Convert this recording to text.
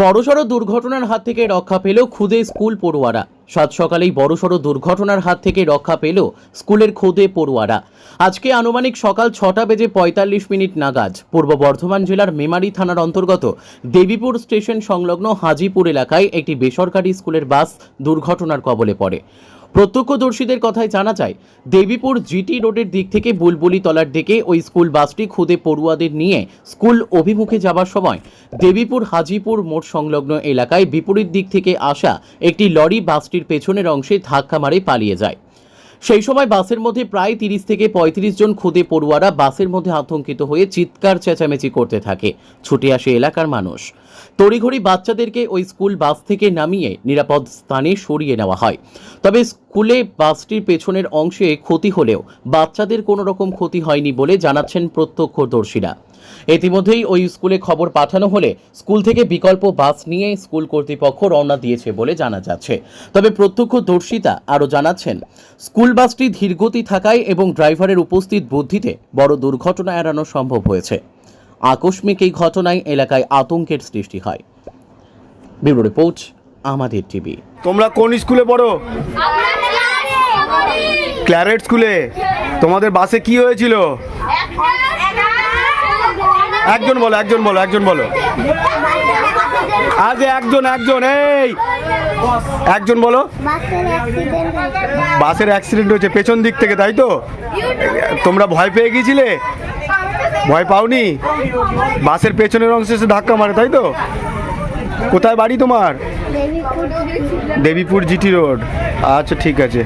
বড়সড় দুর্ঘটনার হাত থেকে রক্ষা পেল খুদে স্কুল পড়ুয়ারা। সাত সকালেই বড়সড় দুর্ঘটনার হাত থেকে রক্ষা পেল স্কুলের খুদে পড়ুয়ারা। আজকে আনুমানিক সকাল ছটা বেজে পঁয়তাল্লিশ মিনিট নাগাজ পূর্ব বর্ধমান জেলার মেমারি থানার অন্তর্গত দেবীপুর স্টেশন সংলগ্ন হাজিপুর এলাকায় একটি বেসরকারি স্কুলের বাস দুর্ঘটনার কবলে পড়ে। প্রত্যক্ষদর্শীদের কথায় জানা যায়, দেবীপুর জিটি রোডের দিক থেকে বুলবুলি তলার দিকে ওই স্কুল বাসটি খুদে পড়ুয়াদের নিয়ে স্কুল অভিমুখে যাবার সময় দেবীপুর হাজিপুর মোড় সংলগ্ন এলাকায় বিপরীত দিক থেকে আসা একটি লরি বাসটির পেছনের অংশে ধাক্কা মারে পালিয়ে যায়। সেই সময় বাসের মধ্যে প্রায় তিরিশ থেকে পঁয়ত্রিশ জন খুদে পড়ুয়ারা বাসের মধ্যে আতঙ্কিত হয়ে চিৎকার, চেঁচামেচি করতে থাকে। ছুটে আসে এলাকার মানুষ। তড়িঘড়ি বাচ্চাদেরকে ওই স্কুল বাস থেকে নামিয়ে নিরাপদ স্থানে সরিয়ে নেওয়া হয়। তবে স্কুলে বাসটির পেছনের অংশে ক্ষতি হলেও বাচ্চাদের কোনো রকম ক্ষতি হয়নি বলে জানাচ্ছেন প্রত্যক্ষদর্শীরা। ইতিমধ্যেই ওই স্কুলে খবর পাঠানো হলে স্কুল থেকে বিকল্প বাস নিয়ে স্কুল কর্তৃপক্ষ রওনা দিয়েছে বলে জানা যাচ্ছে। তবে প্রত্যক্ষদর্শিতা আরও জানাচ্ছেন স্কুল বাসটি ধীরগতি থাকায় এবং ড্রাইভারের উপস্থিত বুদ্ধিতে বড় দুর্ঘটনা এড়ানো সম্ভব হয়েছে। আকস্মিক এই ঘটনায় এলাকায় আতঙ্কের সৃষ্টি হয়। ব্যুরো রিপোর্ট আমাদের টিভি। তোমরা কোন স্কুলে পড়ো? ক্ল্যারেট স্কুলে। তোমাদের বাসে কি হয়েছিল? একজন বলো একজন বলো একজন বলো। আজ একজন একজন, এই। একজন বলো। বাসের অ্যাক্সিডেন্ট হয়েছে, পেছন দিক থেকে, তাই তো? তোমরা ভয় পেয়ে গিয়েছিলে? ভয় পাওনি? বাসের পেছনের অংশে এসে ধাক্কা মারে, তাই তো? কোথায় বাড়ি তোমার? Debipur GT road. আচ্ছা ঠিক আছে।